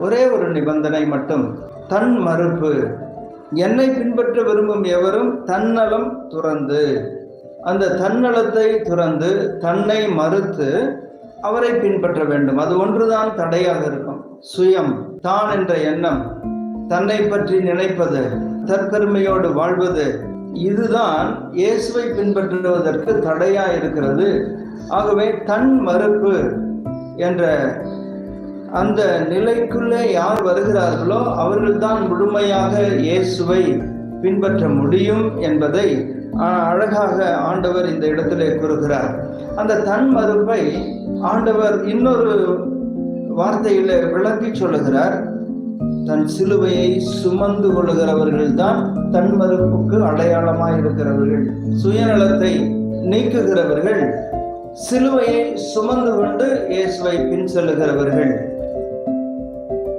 ஒரே ஒரு நிபந்தனை மட்டும். தன் மறுப்பு. என்னை பின்பற்ற விரும்பும் எவரும் தன்னலம் துறந்து. அந்த தன்னலத்தை துறந்து தன்னை மறுத்து அவரை பின்பற்ற வேண்டும். அது ஒன்றுதான் தடையாக இருக்கும். சுயம் தான் என்ற எண்ணம் தன்னை பற்றி நினைப்பது தற்பெருமையோடு வாழ்வது இதுதான் இயேசுவை பின்பற்றுவதற்கு தடையா இருக்கிறது. ஆகவே தன் மறுப்பு என்ற அந்த நிலைக்குள்ளே யார் வருகிறார்களோ அவர்கள்தான் முழுமையாக இயேசுவை பின்பற்ற முடியும் என்பதை அழகாக ஆண்டவர் இந்த இடத்திலே கூறுகிறார். அந்த தன் மறுப்பை ஆண்டவர் இன்னொரு வார்த்தையில விளக்கி சொல்லுகிறார். தன் சிலுவையை சுமந்து கொள்ளுகிறவர்கள் தான் தன் மறுப்புக்கு அடையாளமாய் இருக்கிறவர்கள் சுயநலத்தை நீக்குகிறவர்கள் சிலுவையை சுமந்து கொண்டு இயேசுவை பின் செல்லுகிறவர்கள்.